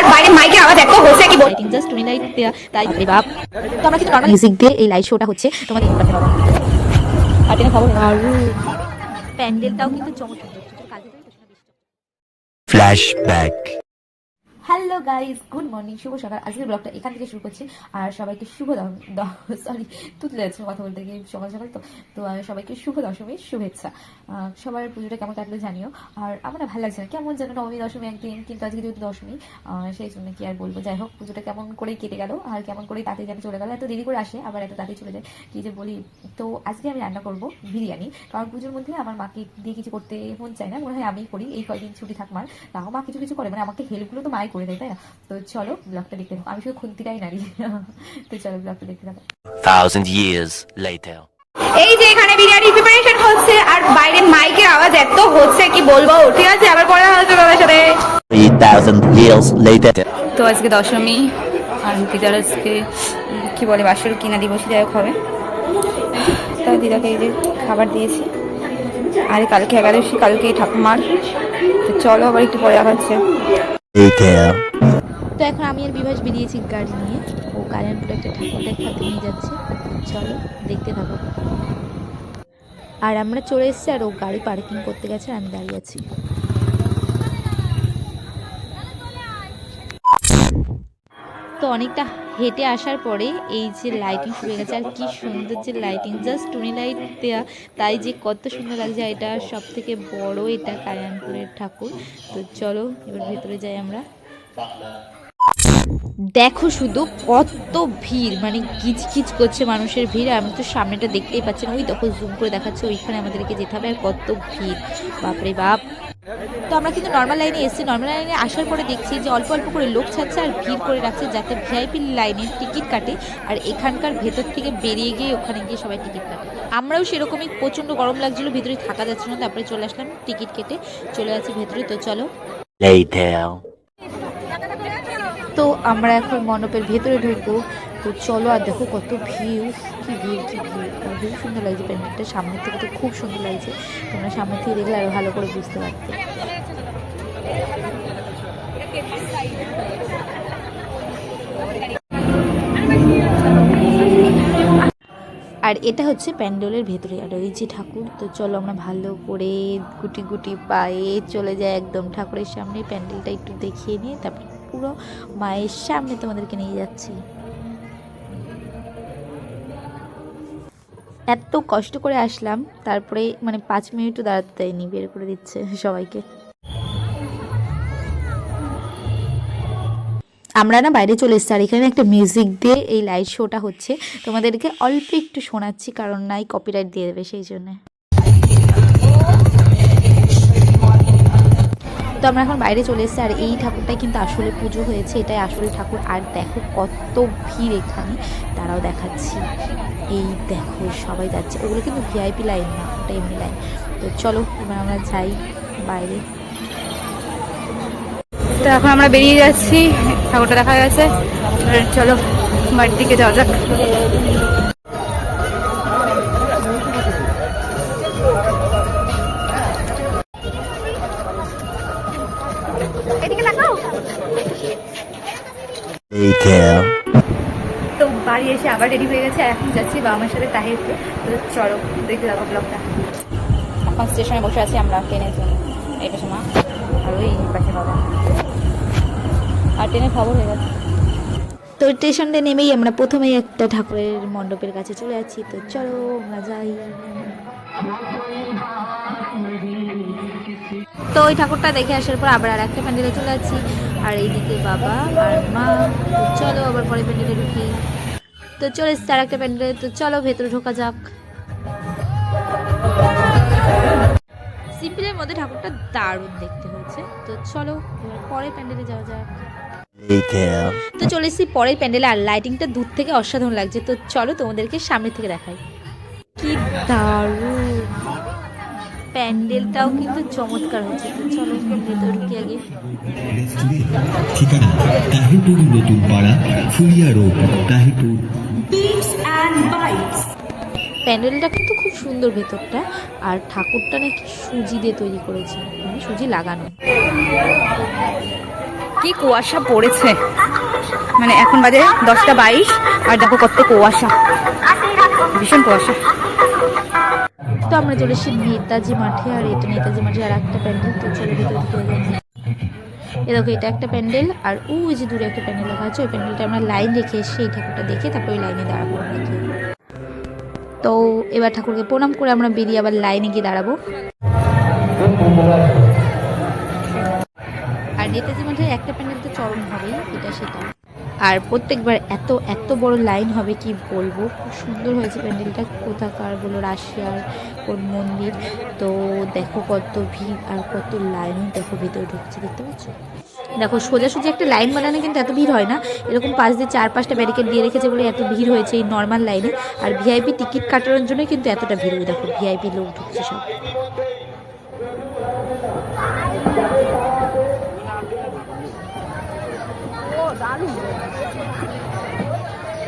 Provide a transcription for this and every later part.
আর বাইরে মাইকের আওয়াজ এত হচ্ছে কি বল জাস্ট টুনি লাইট দেয়া তাই বাপ। তো আমরা কিন্তু নরমাল মিউজিক দিয়ে এই লাইট শোটা হচ্ছে তোমাদের করতে পাবো আর টেনে আর প্যান্ডেলটাও কিন্তু চমৎকার কালকে তো বেশি Flashback. গাইস গুড মর্নিং শুভ সকাল। আজকের ব্লগটা এখান থেকে শুরু করছি। আর সবাইকে শুভ সরি তুতলে যাচ্ছে কথা বলতে গিয়ে সকাল সকাল তো। তো সবাইকে শুভ দশমীর শুভেচ্ছা। সবার পুজোটা কেমন কাটলো জানিও। আর আমার ভালো লাগছে না। কেমন যেন নবমী, দশমী একদিন, কিন্তু আজকে যেহেতু দশমী সেই জন্য কি আর বলব। যাই হোক, পুজোটা কেমন করেই কেটে গেল। আর কেমন করেই তাতে যেন চলে গেল। এত দেরি করে আসে, আবার এত তাড়াতাড়ি চলে যায়। কি যে বলি, তো আজকে আমি রান্না করব বিরিয়ানি। কারণ পুজোর মধ্যে আমার মাকে দিয়ে কিছু করতে মন চায় না। মনে হয় আমি করি। এই কয়দিন ছুটি থাক মার। তাও মা কিছু কিছু করে। মানে আমাকে হেল্পগুলো তো মাই করে দেয়, তাই না তো চলো ব্লগটা দেখতে থাকো। আমি শুধু খুন্তিটাই নারী তো চলো ব্লগটা দেখতে থাকো। Thousand years later. এই যে এখানে বিরিয়ানি প্রিপারেশন হচ্ছে আর বাইরে মাইকের আওয়াজ এত হচ্ছে কি বলব? ঠিক আছে আবার পরে হচ্ছে তোমাদের সাথে। Years later. তো আজকে দশমী আর দিদার আজকে কি বলে বাসর কিনা দিবসে যাই হোক হবে। তাই দিদাকে এই যে খাবার দিয়েছি। আর কালকে একাদশী কালকে ঠাকুমার। তো চলো আবার একটু পরে Later. তো এখন আমি আর বিভাস বেরিয়েছি গাড়ি নিয়ে। ও কালিয়ানপুরে একটা ঠাকুর দেখাতে নিয়ে যাচ্ছে। চলো, দেখতে থাকো। আর আমরা চলে এসেছি আর ও গাড়ি পার্কিং করতে গেছে আর আমি দাঁড়িয়ে আছি। তো অনেকটা হেঁটে আসার পরে এই যে লাইটিং শুরু হয়ে গেছে, আর কি সুন্দর যে লাইটিং জাস্ট টুনি লাইট দেওয়া তাই যে কত সুন্দর লাগছে এটা সব থেকে বড় এটা কালিয়ানপুরের ঠাকুর। তো চলো, এবার ভেতরে যাই আমরা। দেখো শুধু কত ভিড় মানে কিচকিচ করছে মানুষের ভিড় আমি তো সামনেটা দেখতেই পাচ্ছি না, ওই দেখো জুম করে দেখাচ্ছে, ওইখানে আমাদেরকে যেতে হবে, আর কত ভিড়। বাপরে বাপ। তো আমরা কিন্তু নর্মাল লাইনে এসেছি। নর্মাল লাইনে আসার পরে দেখছি যে অল্প অল্প করে লোক ছাড়ছে আর ভিড় করে রাখছে যাতে ভিআইপি লাইনে টিকিট কাটে আর এখানকার ভেতর থেকে বেরিয়ে গিয়ে ওখানে গিয়ে সবাই টিকিট কাটে। আমরাও সেরকমই প্রচণ্ড গরম লাগছিল ভিতরে থাকা যাচ্ছে না তারপরে চলে আসলাম টিকিট কেটে চলে যাচ্ছি ভেতরে। তো চলো। তো আমরা এখন মণ্ডপের ভেতরে ঢুকবো। তো চলো আর দেখো কত ভিউ, কি ভিড় কি আর খুব সুন্দর লাগছে প্যান্ডেলটা সামনের থেকে তো খুব সুন্দর লাগছে। তোমরা সামনে থেকে দেখলে আরও ভালো করে বুঝতে পারতে আর এটা হচ্ছে প্যান্ডেলের ভেতরে, আর ওই যে ঠাকুর। তো চলো আমরা ভালো করে গুটি গুটি পায়ে চলে যাই একদম ঠাকুরের সামনে। প্যান্ডেলটা একটু দেখিয়ে নিয়ে তারপর পুরো মায়ের সামনে তোমাদেরকে নিয়ে যাচ্ছি। এত কষ্ট করে আসলাম, তারপরে মানে পাঁচ মিনিটও দাঁড়াতে দেয়নি, বের করে দিচ্ছে সবাইকে। আমরা না বাইরে চলে এসেছি, আর এখানে একটা মিউজিক দিয়ে এই লাইট শোটা হচ্ছে। তোমাদেরকে অল্প একটু শোনাচ্ছি, কারণ নাই কপিরাইট দিয়ে দেবে সেই জন্যে। তো আমরা এখন বাইরে চলে এসেছি, আর এই ঠাকুরটাই কিন্তু আসলে পুজো হয়েছে। এটাই আসলে ঠাকুর। আর দেখো কত ভিড় এখানে। তারাও দেখাচ্ছি। এই দেখো, সবাই যাচ্ছে। ওগুলো কিন্তু ভিআইপি লাইন না, ওটা এমনি লাইন তো চলো, এবার আমরা যাই বাইরে। তো এখন আমরা বেরিয়ে যাচ্ছি। ঠাকুরটা দেখা গেছে। চলো, বাড়ির দিকে যাওয়া যাক। তো বাড়ি এসে আবার রেডি হয়ে গেছে আর এখন যাচ্ছি বাবার সাথে তাহিরতে তো চলো দেখতে যাব ব্লগটা এখন স্টেশনে বসে আছি আমরা ট্রেনের জন্য। এই পাশে মা। আর ওই পাশে বাবা। আর ট্রেনের খবর হয়ে গেছে। তো স্টেশনটা নেমেই আমরা প্রথমেই একটা ঠাকুরের মণ্ডপের কাছে চলে যাচ্ছি। তো চলো আমরা যাই। তো ওই ঠাকুরটা দেখে আসার পর আবার আর একটা প্যান্ডেলে চলে যাচ্ছি। আর এইদিকে বাবা আর মা। চলো আবার পরে প্যান্ডেলে ঢুকি। তো চলে এসছি আর একটা প্যান্ডেলে। তো চলো ভেতরে ঢোকা যাক। সিম্পলের মধ্যে ঠাকুরটা দারুণ দেখতে হয়েছে। তো চলো এবার পরে প্যান্ডেলে যাওয়া যাক। তো চলে এসেছি পরের প্যান্ডেলে আর লাইটিংটা দূর থেকে অসাধারণ লাগছে। তো চলো তোমাদেরকে সামনে থেকে দেখাই। কি দারুণ। প্যান্ডেলটাও কিন্তু চমৎকার হচ্ছে তো চলো ভেতরে ঢুকি আগে। ঠিকানা তাহিরপুর নতুন পাড়া ফুলিয়া রোড তাহিরপুর। প্যান্ডেলটা কিন্তু খুব সুন্দর ভেতরটা আর ঠাকুরটা নাকি সুজি দিয়ে তৈরি করেছে। মানে সুজি লাগানো। কি কুয়াশা পড়েছে। মানে এখন বাজে দশটা বাইশ আর দেখো কত কুয়াশা। ভীষণ কুয়াশা। তো আমরা চলে এসেছি নেতাজি মাঠে, আর এটা নেতাজি মাঠে আর একটা প্যান্ডেল তো চলে এ দেখো এটা একটা প্যান্ডেল, আর ওই যে দূরে একটা প্যান্ডেল দেখা যাচ্ছে ওই প্যান্ডেলটা আমরা লাইন রেখে এসে এই ঠাকুরটা দেখে তারপর ওই লাইনে দাঁড়াবো। তো এবার ঠাকুরকে প্রণাম করে আমরা বেরিয়ে আবার লাইনে গিয়ে দাঁড়াবো। আর নেতাজি মাঠে একটা প্যান্ডেল তো চরম হবেই, এটা সেটা। আর প্রত্যেকবার এত এত বড় লাইন হবে কি বলব? খুব সুন্দর হয়েছে প্যান্ডেলটা। কোথাকার বলো, রাশিয়ার কোন মন্দির? তো দেখো কত ভিড় আর কত লাইন দেখো ভেতরে ঢুকছে, দেখতে পাচ্ছ? দেখো, সোজাসুজি একটা লাইন বানানো কিন্তু এত ভিড় হয় না। এরকম পাশ দিয়ে চার পাঁচটা ব্যারিকেড দিয়ে রেখেছে বলে এত ভিড় হয়েছে এই নর্মাল লাইনে। আর ভিআইপি টিকিট কাটানোর জন্য কিন্তু এতটা ভিড় দেখো ভিআইপি লোক ঢুকছে সব।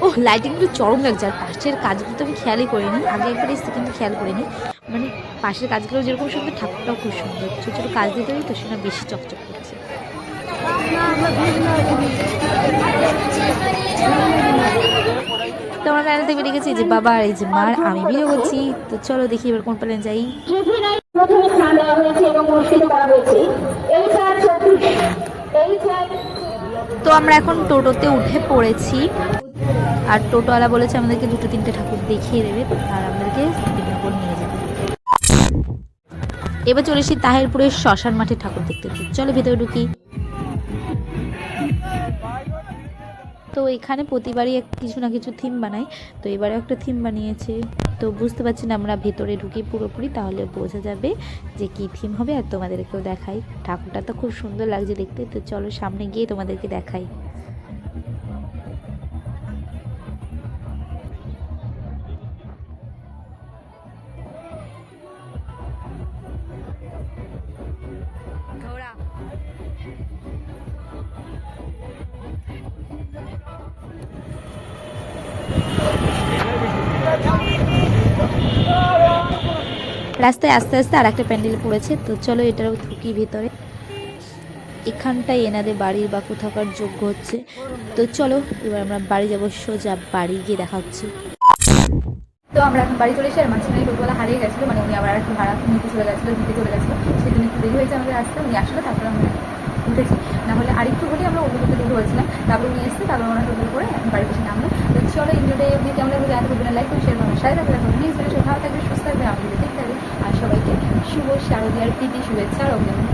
ও লাইটিং কিন্তু চরম লাগছে। আর পাশের কাজগুলো তো আমি খেয়ালই করিনি। আগে একবার এসে কিন্তু খেয়াল করিনি। মানে পাশের কাজগুলো যেরকম সুন্দর, ঠাকুরটাও খুব সুন্দর। ছোটো ছোটো কাজ দিতে তো সেটা বেশি চকচক করছে। তো আমরা প্যানেল থেকে বেরিয়ে গেছি যে বাবা আর এই যে মার, আমি বেরিয়ে করছি। তো চলো দেখি এবার কোন প্যানেল যাই। প্রথমে দেওয়া হয়েছে এবং হয়েছে। আমরা এখন টোটোতে উঠে পড়েছি। আর টোটোওয়ালা বলেছে আমাদেরকে দুটো তিনটে ঠাকুর দেখিয়ে দেবে আর আমাদেরকে নিয়ে যাবে। এবার চলে এসেছি তাহেরপুরের শ্মশান মাঠে ঠাকুর দেখতে। চলো ভেতরে ঢুকি। তো এখানে প্রতিবারই এক কিছু না কিছু থিম বানাই তো এবারেও একটা থিম বানিয়েছে। তো বুঝতে পারছি না আমরা ভেতরে ঢুকি পুরোপুরি, তাহলে বোঝা যাবে যে কি থিম হবে আর তোমাদেরকেও দেখাই। ঠাকুরটা তো খুব সুন্দর লাগছে দেখতে। তো চলো সামনে গিয়ে তোমাদেরকে দেখাই। রাস্তায় আস্তে আস্তে আর একটা প্যান্ডেল পড়েছে। তো চলো এটারও ঢুকি ভিতরে? এখানটাই এনাদের বাড়ির বা কোথাকার যোগ্য হচ্ছে। তো চলো, এবার আমরা বাড়ি যাব, সোজা বাড়ি গিয়ে দেখা হচ্ছে। তো আমরা এখন বাড়ি চলে এসে আর মাঝখানে টোটোলা হারিয়ে গেছিল মানে উনি আবার একটু ভাড়া নিতে চলে গেছিল, দিতে চলে গেছিল। সেদিন একটু দেরি হয়েছে আমাদের আসতে, উনি আসলে, তারপরে আমরা উঠেছি। না হলে আরেকটু হলে আমরা অন্য টোটো টোটো হয়েছিলাম। তারপর উনি এসেছে, তারপর ওনার টোটো করে এখন বাড়ি এসে নামলো তো চলো এমনি কেমন লাগবে এত লাইক করে শেয়ার করবেন সাথে থাকবে প্লিজ ভালো থাকবে সুস্থ থাকবে আমাদের আর সবাইকে শুভ শারদীয়ার প্রীতি শুভেচ্ছা আর অভিনন্দন